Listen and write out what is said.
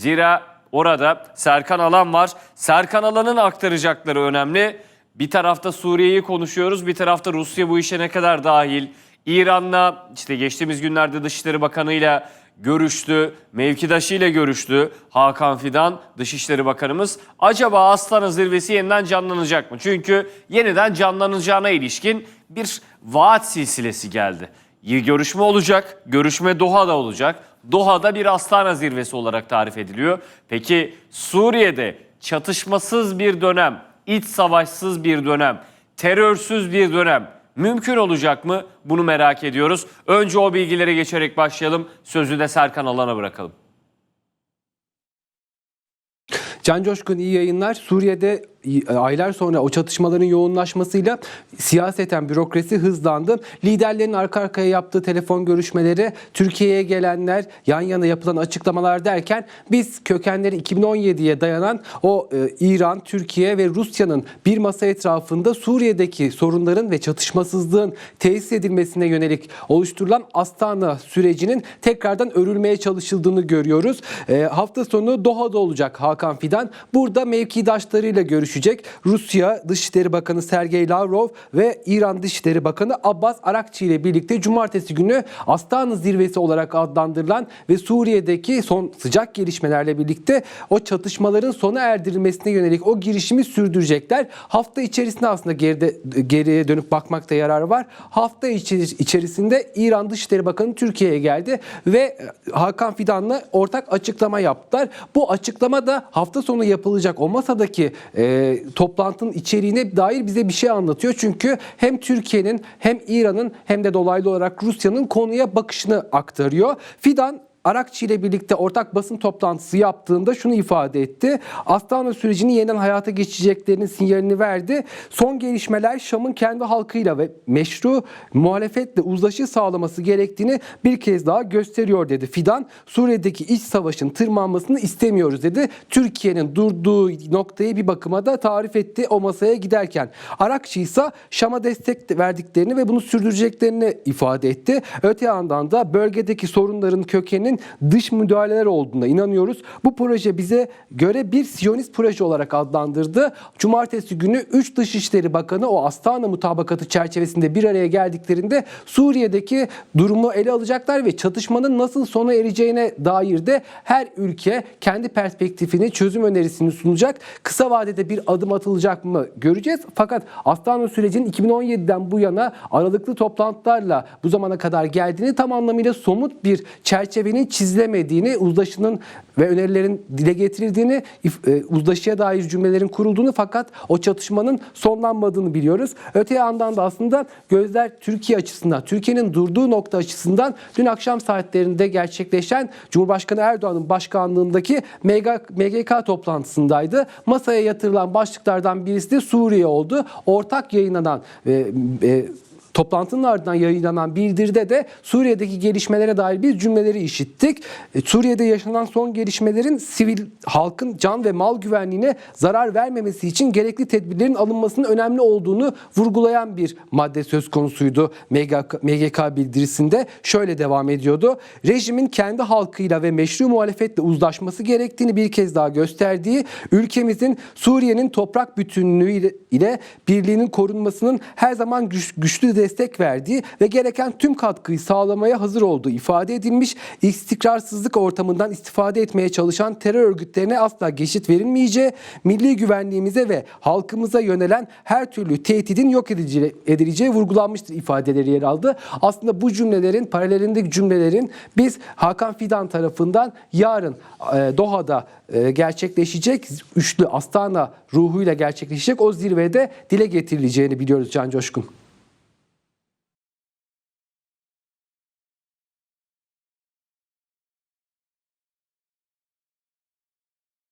Zira orada Serkan Alan var. Serkan Alan'ın aktaracakları önemli. Bir tarafta Suriye'yi konuşuyoruz, bir tarafta Rusya bu işe ne kadar dahil? İran'la işte geçtiğimiz günlerde Dışişleri Bakanı'yla görüştü, mevkidaşıyla görüştü Hakan Fidan Dışişleri Bakanımız. Acaba Astana zirvesi yeniden canlanacak mı? Çünkü yeniden canlanacağına ilişkin bir vaat silsilesi geldi. Görüşme olacak, görüşme Doha'da olacak. Doha'da bir Astana zirvesi olarak tarif ediliyor. Peki Suriye'de çatışmasız bir dönem, iç savaşsız bir dönem, terörsüz bir dönem mümkün olacak mı? Bunu merak ediyoruz. Önce o bilgilere geçerek başlayalım. Sözü de Serkan Alan'a bırakalım. Can Coşkun iyi yayınlar. Suriye'de aylar sonra o çatışmaların yoğunlaşmasıyla siyaseten bürokrasi hızlandı. Liderlerin arka arkaya yaptığı telefon görüşmeleri, Türkiye'ye gelenler, yan yana yapılan açıklamalar derken biz kökenleri 2017'ye dayanan o e, İran, Türkiye ve Rusya'nın bir masa etrafında Suriye'deki sorunların ve çatışmasızlığın tesis edilmesine yönelik oluşturulan Astana sürecinin tekrardan örülmeye çalışıldığını görüyoruz. E, hafta sonu Doha'da olacak Hakan Fidan. Burada mevkidaşlarıyla görüşecek. Rusya Dışişleri Bakanı Sergey Lavrov ve İran Dışişleri Bakanı Abbas Arakçı ile birlikte cumartesi günü Astana zirvesi olarak adlandırılan ve Suriye'deki son sıcak gelişmelerle birlikte o çatışmaların sona erdirilmesine yönelik o girişimi sürdürecekler. Hafta içerisinde aslında geride geriye dönüp bakmakta yarar var. Hafta içerisinde İran Dışişleri Bakanı Türkiye'ye geldi ve Hakan Fidan'la ortak açıklama yaptılar. Bu açıklama da hafta sonu yapılacak o masadaki e, toplantının içeriğine dair bize bir şey anlatıyor. Çünkü hem Türkiye'nin hem İran'ın hem de dolaylı olarak Rusya'nın konuya bakışını aktarıyor. Fidan Arakçı ile birlikte ortak basın toplantısı yaptığında şunu ifade etti. Astana sürecini yeniden hayata geçeceklerinin sinyalini verdi. Son gelişmeler Şam'ın kendi halkıyla ve meşru muhalefetle uzlaşı sağlaması gerektiğini bir kez daha gösteriyor dedi. Fidan Suriye'deki iç savaşın tırmanmasını istemiyoruz dedi. Türkiye'nin durduğu noktayı bir bakıma da tarif etti o masaya giderken. Arakçı ise Şam'a destek verdiklerini ve bunu sürdüreceklerini ifade etti. Öte yandan da bölgedeki sorunların kökeninin dış müdahaleler olduğuna inanıyoruz. Bu proje bize göre bir Siyonist proje olarak adlandırdı. Cumartesi günü 3 Dışişleri Bakanı o Astana mutabakatı çerçevesinde bir araya geldiklerinde Suriye'deki durumu ele alacaklar ve çatışmanın nasıl sona ereceğine dair de her ülke kendi perspektifini, çözüm önerisini sunacak. Kısa vadede bir adım atılacak mı göreceğiz. Fakat Astana sürecinin 2017'den bu yana aralıklı toplantılarla bu zamana kadar geldiğini tam anlamıyla somut bir çerçevenin çizilemediğini, uzlaşının ve önerilerin dile getirildiğini, e, uzlaşıya dair cümlelerin kurulduğunu fakat o çatışmanın sonlanmadığını biliyoruz. Öte yandan da aslında gözler Türkiye açısından, Türkiye'nin durduğu nokta açısından dün akşam saatlerinde gerçekleşen Cumhurbaşkanı Erdoğan'ın başkanlığındaki MG- MGK toplantısındaydı. Masaya yatırılan başlıklardan birisi de Suriye oldu. Ortak yayınlanan e, e, Toplantının ardından yayınlanan bildiride de Suriye'deki gelişmelere dair bir cümleleri işittik. E, Suriye'de yaşanan son gelişmelerin sivil halkın can ve mal güvenliğine zarar vermemesi için gerekli tedbirlerin alınmasının önemli olduğunu vurgulayan bir madde söz konusuydu MGK, bildirisinde. Şöyle devam ediyordu. Rejimin kendi halkıyla ve meşru muhalefetle uzlaşması gerektiğini bir kez daha gösterdiği, ülkemizin Suriye'nin toprak bütünlüğü ile, birliğinin korunmasının her zaman güç- güçlü destek verdiği ve gereken tüm katkıyı sağlamaya hazır olduğu ifade edilmiş. İstikrarsızlık ortamından istifade etmeye çalışan terör örgütlerine asla geçit verilmeyeceği, milli güvenliğimize ve halkımıza yönelen her türlü tehdidin yok edici- edileceği vurgulanmıştır ifadeleri yer aldı. Aslında bu cümlelerin, paralelindeki cümlelerin biz Hakan Fidan tarafından yarın e, Doha'da e, gerçekleşecek üçlü Astana ruhuyla gerçekleşecek o zirvede dile getirileceğini biliyoruz Can Coşkun.